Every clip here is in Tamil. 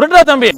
உருட்டா தம்பி.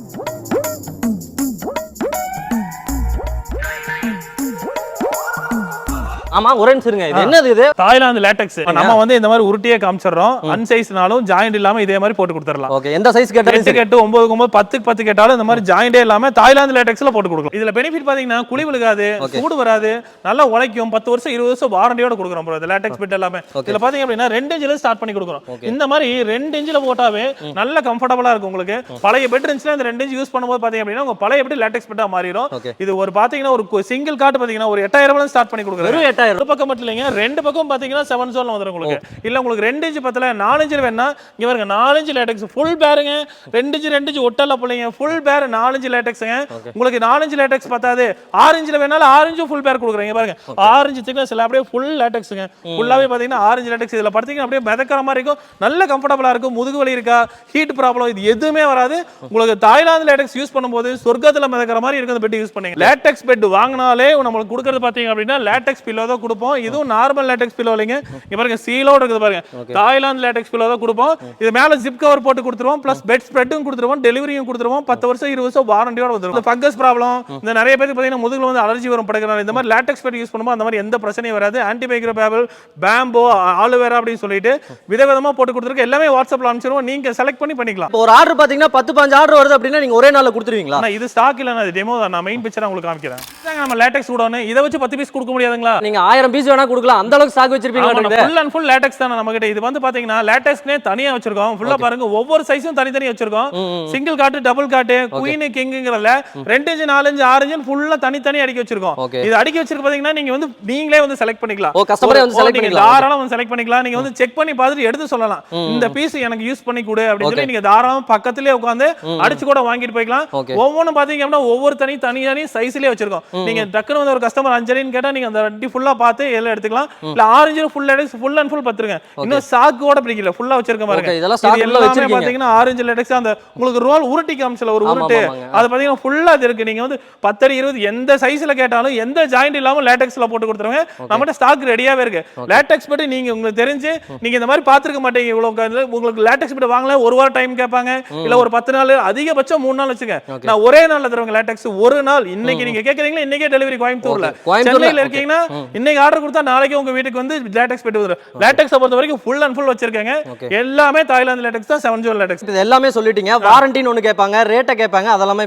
ஆமா ஒரே நிமிஷம் இது என்னது இது? Thailand latex. நம்ம வந்து இந்த மாதிரி உருட்டியே காமிச்சிடுறோம். அன்சைஸ்னாலும் ஜாயிண்ட் இல்லாம இதே மாதிரி போட்டு கொடுத்துடலாம். ஓகே எந்த சைஸ் கேட்டாலும் கெட்டு ஒன்பது ஒன்பது பத்துக்கு பத்து கேட்டாலும் இந்த மாதிரி ஜாயிண்டே இல்லாம தாய்லாந்து லேட்டக்ஸ்ல போட்டு கொடுக்கலாம். இதுல பெனிஃபிட் பாத்தீங்கன்னா குழி விழுகாது சூடு வராது நல்லா உழைக்கும். பத்து வருஷம் இருபது வருஷம் வாரண்டியோட கொடுக்குறோம். இந்த லேட்டக்ஸ் பெட் எல்லாமே. இதுல பாத்தீங்க அப்படின்னா ரெண்டு இன்ச்சில ஸ்டார்ட் பண்ணி கொடுக்குறோம். இந்த மாதிரி ரெண்டு இன்ச்சில போட்டாவே நல்ல கம்ஃபர்டபுளா இருக்கும் உங்களுக்கு. பழைய பெட் இருந்துச்சுன்னா இந்த ரெண்டு இன்ச் யூஸ் பண்ணும்போது பாத்தீங்க அப்படின்னா உங்க பழைய பெட் லேட்டக்ஸ் பெட்டா மாறிடும். இது ஒரு பாத்தீங்கன்னா ஒரு சிங்கிள் காட்டு பாத்தீங்கன்னா ஒரு எட்டாயிரம் ஸ்டார்ட் பண்ணி கொடுக்குறோம் எட்டாயிரம் ஒரு பக்கம் மட்டும் இல்லைங்க ரெண்டு பக்கம் பாத்தீங்கன்னா செவன் ஜோன்ல வந்துரும் உங்களுக்கு. இல்ல உங்களுக்கு ரெண்டு இன்ச் பத்தல நாலு இன்ச் வேணா இங்க பாருங்க நாலு இன்ச் லேட்டக்ஸ் ஃபுல் பேருங்க ரெண்டு இன்ச் ரெண்டு இன்ச் ஒட்டல பிள்ளைங்க ஃபுல் பேர் நாலு இன்ச் லேட்டக்ஸ்ங்க உங்களுக்கு நாலு இன்ச் லேட்டக்ஸ் பத்தாது. ஆறு இன்ச்ல வேணாலும் ஆறு இன்ச்சும் ஃபுல் பேர் கொடுக்குறீங்க பாருங்க. ஆறு இன்ச் திக்னஸ் அப்படியே ஃபுல் லேட்டக்ஸ்ங்க ஃபுல்லாவே பாத்தீங்கன்னா ஆரஞ்சு லேட்டக்ஸ் இதுல படுத்தீங்கன்னா அப்படியே மிதக்கிற மாதிரி இருக்கும். நல்ல கம்ஃபர்டபுளா இருக்கும். முதுகு வலி இருக்கா? ஹீட் ப்ராப்ளம் இது எதுவுமே வராது. உங்களுக்கு தாய்லாந்து லேட்டக்ஸ் யூஸ் பண்ணும்போது சொர்க்கத்துல மிதக்கிற மாதிரி இருக்கிற பெட் யூஸ் பண்ணீங்க. லேட்டக்ஸ் பெட் வாங்கினாலே நம்மளுக்கு கொடுக்கறது பாத்தீங்க அப்படின்னா லேட்டக்ஸ் பில்லோ தான் கொடுப்போம். இதுவும் நார்மல் லேட்டக்ஸ் பில்லோ இல்லைங்க. இங்க பாருங்க சீலோட இருக்குது பாருங்க. தாய்லாந்து லேட்டக்ஸ் பில்லோ தான் கொடுப்போம். இது மேல ஜிப் கவர் போட்டு கொடுத்துருவோம். பிளஸ் பெட் ஸ்ப்ரெட்டும் கொடுத்துருவோம். டெலிவரியும் கொடுத்துருவோம். பத்து வருஷம் இருபது வருஷம் வாரண்டியோட வந்துரும் இந்த ஃபங்கஸ் ப்ராப்ளம் இந்த நிறைய பேருக்கு பாத்தீங்கன்னா முதுகுல வந்து அலர்ஜி வரும் படுக்கிறாங்க இந்த மாதிரி லேட்டக்ஸ் பெட் யூஸ் பண்ணும்போது அந்த மாதிரி எந்த பிரச்சனையும் வராது. ஆன்டி மைக்ரோபேபிள் பேம்போ ஆலுவேரா அப்படின்னு சொல்லிட்டு விதவிதமா போட்டு கொடுத்துருக்கு எல்லாமே வாட்ஸ்அப்ல அனுப்பிச்சிருவோம். நீங்க செலக்ட் பண்ணி பண்ணிக்கலாம். ஒரு ஆர்டர் பாத்தீங்கன்னா பத்து பாஞ்சு ஆர்டர் வருது அப்படின்னா நீங்க ஒரே நாள்ல கொடுத்துருவீங்களா? இது ஸ்டாக் இல்ல டெமோ தான். நான் மெயின் பிக்சர் உங்களுக்கு காமிக்கிறேன். நம்ம லேட்டக்ஸ் கூட இதை வச்சு பத்து பீஸ் கொடுக்க முடியாதுங்களா? நீங்க ஆயிரம் பீஸ் வேணா கொடுக்கலாம். அந்த அளவுக்கு ஸ்டாக் வச்சிருப்பீங்க ஃபுல் அண்ட் ஃபுல் லேட்டக்ஸ் தானே நம்ம கிட்ட இது வந்து பாத்தீங்கன்னா லேட்டக்ஸ்னே தனியா வச்சிருக்கோம். ஃபுல்லா பாருங்க ஒவ்வொரு சைஸும் தனித்தனி வச்சிருக்கோம். சிங்கிள் காட்டு டபுள் காட்டு குயின் கிங்ங்கிறதுல ரெண்டு இன்ச்சு நாலு இன்ச்சு ஆறு இன்ச்சு ஃபுல்லா தனித்தனி அடுக்கி வச்சிருக்கோம். இது அடுக்கி வச்சிருக்கு பாத்தீங்கன்னா நீங்க வந்து நீங்களே வந்து செலக்ட் பண்ணிக்கலாம். ஏ வந்து நீங்க பண்ணிக்கலாம். தாராளமா வந்து செலக்ட் பண்ணிக்கலாம். நீங்க வந்து செக் பண்ணி பார்த்துட்டு எடுத்து சொல்லலாம். இந்த பீஸ் எனக்கு யூஸ் பண்ணி கொடு அப்படின்னு சொல்லி நீங்க தாராளமா பக்கத்துலயே உட்காந்து அடிச்சு கூட வாங்கிட்டு போய்க்கலாம். Okay. ஒவ்வொன்றும் பாத்தீங்க அப்படின்னா ஒவ்வொரு தனி தனி தனி சைஸ்லயே வச்சிருக்கோம் நீங்க டக்குனு வந்து ஒரு கஸ்டமர் அஞ்சலின்னு கேட்டா நீங்க அந்த வண்டி ஃபுல்லா பார்த்து எல்லாம் எடுத்துக்கலாம்? இல்ல orange full latex full and full பத்துருங்க. இன்னும் சாக்கு கூட பிடிக்கல ஃபுல்லா வச்சிருக்க பாருங்க. இதெல்லாம் எல்லாமே. பாத்தீங்கன்னா ஆரஞ்சு லேடக்ஸ் அந்த உங்களுக்கு ரோல் உருட்டி காமிச்சல ஒரு உருட்டு. அது பாத்தீங்கன்னா ஃபுல்லா அது இருக்கு. நீங்க வந்து பத்தடி இருபது எந்த சைஸ்ல கேட்டாலும் எந்த ஜாயிண்ட் இல்லாம லேட்டக்ஸ்ல போட்டு கொடுத்துருங்க. நம்மகிட்ட ஸ்டாக் ரெடியாவே இருக்கு. லேட்டக்ஸ் பத்தி நீங்க உங்களுக்கு தெரிஞ்சு நீங்க இந்த மாதிரி பாத்துருக்க மாட்டீங்க இவ்வளவு உங்களுக்கு லேட்டக்ஸ் பத்தி வாங்கல ஒரு வாரம் டைம் கேட்பாங்க. இல்ல ஒரு பத்து நாள் அதிகபட்சம் மூணு நாள் வச்சுங்க. நான் ஒரே நாள்ல தருவாங்க லேட்டக்ஸ் ஒரு நாள். இன்னைக்கு நீங்க கேக்குறீங்களா இன்னைக்கே டெலிவரி. கோயம்புத்தூர்ல, சென்னையில இருக்கீங்கன்னா இன்னைக்கு ஆர்டர் கொடுத்தா நாளைக்கு உங்க வீட்டுக்கு வந்து லேட்டக்ஸ் பெட்டு வந்துரும். லேட்டக்ஸ் பொறுத்த வரைக்கும் ஃபுல் அண்ட் ஃபுல் வச்சிருக்காங்க. எல்லாமே தாய்லாந்து லேட்டக்ஸ் தான் செவன் ஜோல் லேட்டக்ஸ் இது எல்லாமே சொல்லிட்டீங்க. வாரண்டின்னு ஒண்ணு கேட்பாங்க ரேட்டை கேட்பாங்க அதெல்லாமே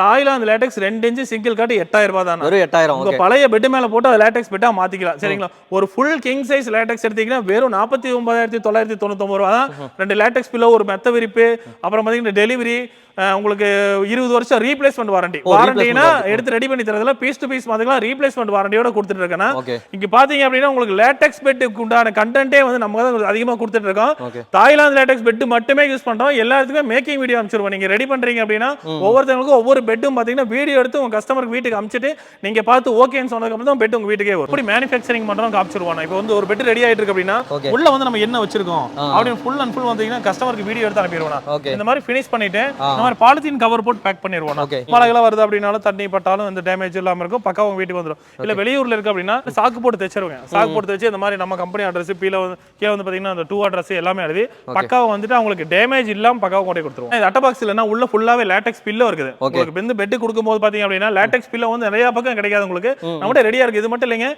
தாய்லாந்து லேட்டக்ஸ் ரெண்டு இன்ச்சு சிங்கிள் காட்டு எட்டாயிரம் ரூபாய் தான்? வெறும் எட்டாயிரம் உங்க பழைய பெட் மேல போட்டு அது லேட்டக்ஸ் பெட்டா மாத்திக்கலாம் சரிங்களா? ஒரு ஃபுல் கிங் சைஸ் லேட்டக்ஸ் எடுத்தீங்கன்னா வெறும் நாற்பத்தி ஒன்பதாயிரத்தி தொள்ளாயிரத்தி தொண்ணூத்தொம்பது ரூபா தான். ரெண்டு லேட்டக்ஸ் பில்லோ ஒரு மெத்த விரிப்பு அப்புறம் பாத்தீங்கன்னா டெலிவரி உங்களுக்கு இருபது வருஷம் ரீப்ளேஸ்மெண்ட் வாரண்டி வாரண்டினா எடுத்து ரெடி பண்ணி தரதுல பீஸ் டு பீஸ் பாத்தீங்கன்னா ரீப்ளேஸ்மெண்ட் வாரண்டியோட கொடுத்துட்டு இருக்கேன் ஓகே. இங்க பாத்தீங்க அப்படின்னா உங்களுக்கு லேட்டக்ஸ் பெட்டுக்கு உண்டான கண்டென்ட்டே வந்து நம்ம தான் அதிகமா கொடுத்துட்டு இருக்கோம். தாய்லாந்து லேட்டக்ஸ் பெட் மட்டுமே யூஸ் பண்றோம். எல்லாத்துக்குமே மேக்கிங் வீடியோ அனுப்பிச்சிருவோம். நீங்க ரெடி பண்றீங்க அப்படின்னா ஒவ்வொருத்தவங்களுக்கும் ஒவ்வொரு பெட்டும் பாத்தீங்கன்னா வீடியோ எடுத்து உங்க கஸ்டமருக்கு வீட்டுக்கு அனுப்பிச்சிட்டு நீங்க பார்த்து ஓகேன்னு சொன்னதுக்கு அப்புறம் தான் பெட் உங்க வீட்டுக்கே வரும். இப்படி மேனுஃபேக்சரிங் பண்றோம் காமிச்சிருவோம் இப்போ வந்து ஒரு பெட் ரெடி ஆயிட்டு இருக்கு அப்படின்னா. உள்ள வந்து நம்ம என்ன வச்சிருக்கோம்? அப்படின்னு ஃபுல் அண்ட் ஃபுல் வந்தீங்கன்னா கஸ்டமருக்கு வீடியோ எடுத்து அனுப்பிடுவோம் இந்த மாதிரி ஃபினிஷ் பண்ணிட்டு இந்த மாதிரி பாலித்தீன் கவர் போட்டு பேக் பண்ணிடுவோம். மழைகளாம் வருது அப்படின்னாலும் தண்ணி பட்டாலும் எந்த டேமேஜ் இல்லாம இருக்கும். பக்கம் உங்க வீட்டுக்கு வந்துடும் இல்ல வெளியூர்ல இருக்கு அப்படின்னா சாக்கு போட்டு தைச்சிருவாங்க சாக்கு போட்டு தைச்சு இந்த மாதிரி நம்ம கம்பெனி அட்ரஸ் கீழே வந்து கீழே வந்து பாத்தீங்கன்னா அந்த டூ அட்ரஸ் எல்லாமே எழுதி பக்காவை வந்துட்டு அவங்களுக்கு டேமேஜ் இல்லாம பக்காவை கொண்டு போய் கொடுத்துருவோம். இது அட்டை பாக்ஸ் இல்லைன்னா உள்ள ஃபுல்லாவே லேட்டக்ஸ் பில்லோ இருக்குது. உங்களுக்கு வந்து பெட் கொடுக்கும்போது பாத்தீங்க அப்படின்னா லேட்டக்ஸ் பில்லோ வந்து நிறைய பக்கம் கிடைக்காது உங்களுக்கு. நம்மகிட்ட ரெடியா இருக்கு இது மட்டும் இல்லைங்க.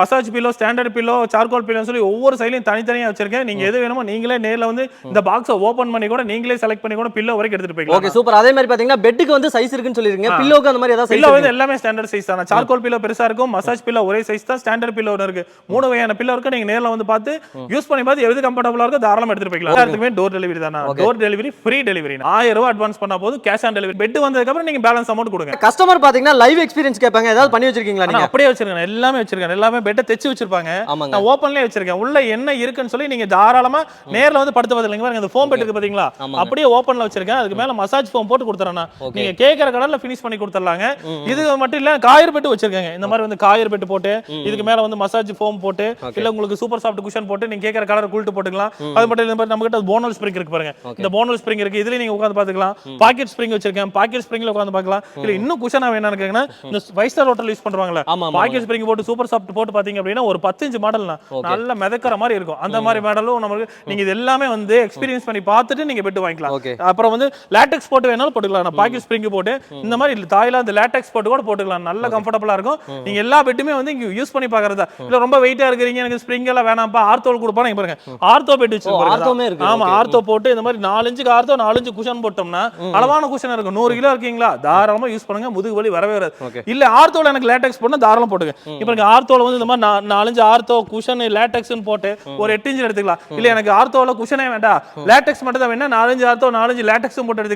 Massage pillow standard pillow charcoal pillow சொல்லி ஒவ்வொரு சைலையும் தனித்தனியா வச்சிருக்கேன். நீங்க எது வேணுமோ நீங்களே நேர்ல வந்து இந்த பாக்ஸை ஓபன் பண்ணி கூட நீங்களே செலக்ட் பண்ணி கூட பில்லோ வரைக்கும் எடுத்துட்டு ஓகே சூப்பர் அதே மாதிரி பாத்தீங்கன்னா பெட்டுக்கு வந்து சைஸ் இருக்குன்னு சொல்லிருக்கீங்க பில்லோக்கு அந்த மாதிரி ஏதாவது பில்லோ வந்து எல்லாமே ஸ்டாண்டர்ட் சைஸ் தான்? சார்கோல் பில்லோ பெருசா இருக்கும் மசாஜ் பில்லோ ஒரே சைஸ் தான் ஸ்டாண்டர்ட் பில்லோ இருக்கு. மூணு வகையான பில்லோ இருக்கு நீங்க நேர்ல வந்து பார்த்து யூஸ் பண்ணி பார்த்து எது கம்ஃபர்டபுளா இருக்கோ தாராளமா எடுத்துட்டு போய்க்கலாம். எல்லாத்துக்குமே டோர் டெலிவரி தானே? டோர் டெலிவரி ஃப்ரீ டெலிவரி ஆயிரம் ரூபாய் அட்வான்ஸ் பண்ணா போதும் கேஷ் ஆன் டெலிவரி பெட் வந்ததுக்கு அப்புறம் நீங்க பேலன்ஸ் அமௌண்ட் கொடுங்க. கஸ்டமர் பாத்தீங்கன்னா லைவ் எக்ஸ்பீரியன்ஸ் கேட்பாங்க. ஏதாவது பண்ணி வச்சிருக்கீங்களா நீங்க? அப்படியே வச்சிருக்கேன். எல்லாமே வச்சிருக்கேன். எல்லாமே பெட்டை தைச்சு வச்சிருப்பாங்க. நான் ஓப்பன்லயே வச்சிருக்கேன். உள்ள என்ன இருக்குன்னு சொல்லி நீங்க தாராளமா நேர்ல வந்து படுத்து பார்த்துலங்க பாருங்க அந்த ஃபோம் பெட் இருக்கு பாத்தீங்களா. அப்படியே ஓப்பன்ல வச்சிருக்கேன். அதுக்கு மேல மசாஜ் ஃபோம் போட்டு கொடுத்துறேன் Okay. நீங்க கேக்குற கடல்ல ஃபினிஷ் பண்ணி கொடுத்துறலாங்க இது மட்டும் இல்ல காயர் பெட் வச்சிருக்காங்க. இந்த மாதிரி வந்து காயர் பெட் போட்டு இதுக்கு மேல வந்து மசாஜ் ஃபோம் போட்டு இல்ல உங்களுக்கு சூப்பர் சாஃப்ட் குஷன் போட்டு நீங்க கேக்குற கலர் கூல்ட்டு போட்டுக்கலாம். அது மட்டும் இல்ல நம்ம கிட்ட போனல் ஸ்ப்ரிங் இருக்கு பாருங்க. இந்த போனல் ஸ்ப்ரிங் இருக்கு. இதுல நீங்க உட்கார்ந்து பாத்துக்கலாம் பாக்கெட் ஸ்ப்ரிங் வச்சிருக்கேன். பாக்கெட் ஸ்ப்ரிங்ல உட்கார்ந்து பார்க்கலாம். இல்ல இன்னும் குஷனா வேணாம்னு கேக்குறேன்னா இந்த ஃபைவ் ஸ்டார் ஹோட்டல் யூஸ் பண்றாங்கல்ல பாக்கெட் ஸ்ப்ரிங் போட்டு சூப்பர் சாஃப்ட் போட்டு பாத்தீங்க அப்படின்னா ஒரு பத்து இன்ச் மாடல்னா நல்ல மிதக்கிற மாதிரி இருக்கும். அந்த மாதிரி மாடலும் நமக்கு நீங்க இது எல்லாமே வந்து எக்ஸ்பீரியன்ஸ் பண்ணி பார்த்துட்டு நீங்க பெட் வாங்கிக்கலாம். அப்புறம் வந்து லேட்டக்ஸ் லேட்டெக்ஸ் போட்டு வேணாலும் போட்டுக்கலாம். நான் பாக்கெட் ஸ்ப்ரிங் போட்டு இந்த மாதிரி தாயில அந்த லேட்டெக்ஸ் போட்டு கூட போட்டுக்கலாம். நல்ல கம்ஃபர்டபுளா இருக்கும். நீங்க எல்லா பெட்டுமே வந்து இங்க யூஸ் பண்ணி பாக்குறதா? இல்ல ரொம்ப வெயிட்டா இருக்கிறீங்க எனக்கு ஸ்ப்ரிங் எல்லாம் வேணாம்ப்பா ஆர்த்தோல் கொடுப்பா நீங்க பாருங்க. ஆர்த்தோ பெட் வச்சிருப்பாங்க. ஆமா ஆர்த்தோ போட்டு இந்த மாதிரி நாலஞ்சுக்கு ஆர்த்தோ நாலஞ்சு குஷன் போட்டோம்னா அளவான குஷன் இருக்கும். நூறு கிலோ இருக்கீங்களா? தாராளமா யூஸ் பண்ணுங்க. முதுகு வலி வரவே வராது. இல்ல ஆர்த்தோல எனக்கு லேட்டெக்ஸ் போடணும் தாராளம் போட்டுங்க. இப்போ எனக்கு ஆர்த்தோல வந்து இந்த மாதிரி நாலஞ்சு ஆர்த்தோ குஷன் லேட்டெக்ஸ்னு போட்டு ஒரு எட்டு இன்ச் எடுத்துக்கலாம். இல்ல எனக்கு ஆர்த்தோல குஷனே வேண்டாம். லேட்டெக்ஸ் மட்டும் தான் வேணா நாலஞ்சு ஆர்த்தோ நாலஞ்சு லேட்டெக்ஸும் போட்டு எடுத்துக்கலாம்.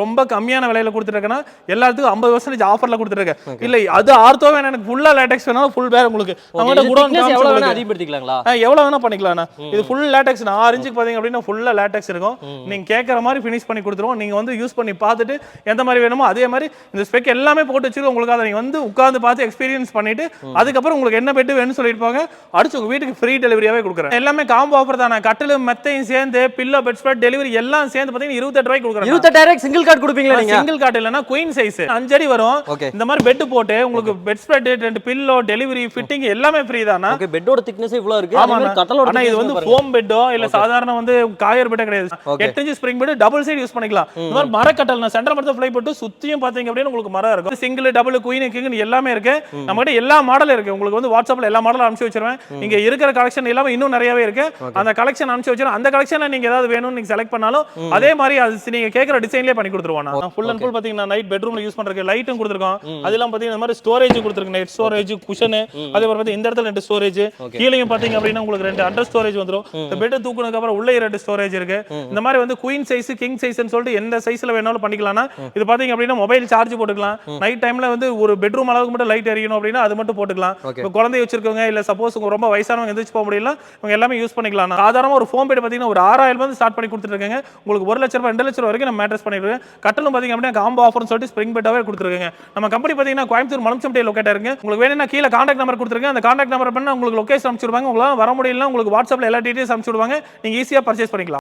ரொம்ப கம்மியான விலையில கொடுத்துருக்கேன்னா எல்லாத்துக்கும் ஐம்பது பர்சன்டேஜ் ஆஃபர்ல கொடுத்துருக்கேன். இல்ல அது ஆர்த்தோ வேணும் எனக்கு ஃபுல்லா லேட்டெக்ஸ் வேணாலும் ஃபுல் பேர் உங்களுக்கு. அவங்கள்ட்ட இது கூட thickness எவ்வளவு வேணா அதிகப்படுத்திக்கலாங்களா? ஆ, எவ்வளவு வேணா பண்ணிக்கலாம்ண்ணா இது ஃபுல் லேட்டெக்ஸ் ஆறு இன்ச்சுக்கு பாத்தீங்க அப்படின்னா ஃபுல்லா லேட்டெக்ஸ் இருக்கும். நீங்க கேட்கற மாதிரி ஃபினிஷ் பண்ணி கொடுத்துருவோம். நீங்க வந்து யூஸ் பண்ணி பார்த்துட்டு எந்த மாதிரி வேணுமோ அதே மாதிரி இந்த ஸ்பெக் எல்லாமே போட்டு வச்சிருக்கோம் உங்களுக்கு அதை நீங்க வந்து உட்கார்ந்து பார்த்து எக்ஸ்பீரியன்ஸ் பண்ணிட்டு அதுக்கப்புறம் உங்களுக்கு என்ன பெட்டு வேணும்னு சொல்லிருப்பாங்க அடிச்சு உங்க வீட்டுக்கு ஃப்ரீ டெலிவரியாவே கொடுக்குறேன். எல்லாமே காம்போ ஆஃபர் தானே கட்டில் மெத்தையும் சேர்ந்து பில்லோ பெட் ஸ்ப்ரெட் டெலிவரி எல்லாம் சேர்ந்து பாத்தீங்கன்னா இருபத்தெட்டு ரூபாய்க்கு கொடுக்குறேன் இருபத்தெட்டாயிரம் சிங்கிள் கார்டு கொடுப்பீங்களா நீங்க? சிங்கிள் காட் இல்லைன்னா குயின் சைஸ் அஞ்சு அடி வரும். இந்த மாதிரி பெட் போட்டு உங்களுக்கு பெட் ஸ்ப்ரெட் ரெண்டு பில்லோ டெலிவரி ஃபிட்டிங் எல்லாமே ஃப்ரீ தானா? ஓகே பெட்டோட திக்னஸ் இவ்வளவு இருக்கு. ஆமா கட்டலோட ஆனா இது வந்து. ஃபோம் பெட்டோ இல்ல சாதாரண வந்து காயர் பெட்டோ கிடையாது. Okay. எட்டு inch spring bed double side use பண்ணிக்கலாம். இந்த மாதிரி மரக்கட்டல் நான் சென்டர் மட்டும் ஃப்ளை போட்டு சுத்தியும் பாத்தீங்க அப்படின்னா உங்களுக்கு மரம் இருக்கும். சிங்கிள் டபுள் குயின் கிங் எல்லாமே இருக்கு. நம்ம கிட்ட எல்லா மாடல் இருக்கு. உங்களுக்கு வந்து வாட்ஸ்அப்ல எல்லா மாடலும் அனுப்பிச்சு வச்சிருவேன். நீங்க இருக்கிற கலெக்ஷன் எல்லாமே இன்னும் நிறையவே இருக்கு. அந்த கலெக்ஷன் அனுப்பிச்சு வச்சிருவேன். அந்த கலெக்ஷன்ல நீங்க ஏதாவது வேணும்னு நீங்க செலக்ட் பண்ணாலும் அதே மாதிரி அது நீங்க கேட்கற டிசைன்லயே பண்ணி கொடுத்துருவோம் நான் ஃபுல் அண்ட் ஃபுல் பாத்தீங்கன்னா நைட் பெட்ரூம்ல யூஸ் பண்றதுக்கு லைட்டும் கொடுத்துருக்கோம் அதெல்லாம் பாத்தீங்கன்னா இந்த மாதிரி ஸ்டோரேஜ் கொடுத்துருக்கு. நெட் ஸ்டோரேஜ் குஷன் அதே மாதிரி இந்த இடத்துல ரெண்டு ஸ்டோரேஜ் கீழேயும் பாத்தீங்க அப்படின்னா உங்களுக்கு ரெண்டு அண்டர் ஸ்டோரேஜ் வந்துரும். இந்த பெட் தூக்குனதுக்கு அப்புறம் உள்ளே ரெண்டு ஸ்டோரேஜ் இருக்கு. இந்த மாதிரி வந்து குயின் சைஸ் கிங் சைஸ்னு சொல்லிட்டு எந்த சைஸ்ல வேணாலும் பண்ணிக்கலாம்னா இது பாத்தீங்க அப்படின்னா மொபைல் சார்ஜ் போட்டுக்கலாம். நைட் டைம்ல வந்து ஒரு பெட்ரூம் அளவுக்கு மட்டும் லைட் எரியணும் அப்படின்னா அது மட்டும் போட்டுக்கலாம். இப்போ குழந்தை வச்சிருக்கவங்க இல்ல சப்போஸ் ரொம்ப வயசானவங்க எந்திரிச்சு போக முடியல இவங்க எல்லாமே யூஸ் பண்ணிக்கலாம். சாதாரணமா ஒரு ஃபோன் பெட் பாத்தீங்கன்னா ஒரு ஆறாயிரம் ரூபாய் ஸ்டார்ட் பண்ணி கொடுத்துருக்காங்க உங்களுக்கு ஒரு லட்சம் ரூபாய் ரெண்டு லட்சம் ரூபாய் வரைக்கும் நம்ம அட்ரஸ் பண்ணிருக்கோம் கட்டலும் பாத்தீங்க அப்படின்னா காம்போ ஆஃபர்னு சொல்லிட்டு ஸ்ப்ரிங் பெட்டாவே கொடுத்துருக்காங்க. நம்ம கம்பெனி பாத்தீங்கன்னா கோயம்புத்தூர் மலம்சம்பட்டி லொக்கேட் இருக்கு. உங்களுக்கு வேணும்னா கீழே காண்டாக்ட் நம்பர் கொடுத்துருக்கேன். அந்த காண்டாக்ட் நம்பர் பண்ண உங்களுக்கு லொகேஷன் அனுப்பிச்சிடுவாங்க உங்களால வர முடியல உங்களுக்கு வாட்ஸ்அப்ல எல்லா டீடைல்ஸ் அனுப்பிச்சிடுவாங்க நீங்க ஈஸியா பர்ச்சேஸ் பண்ணிக்கலாம்.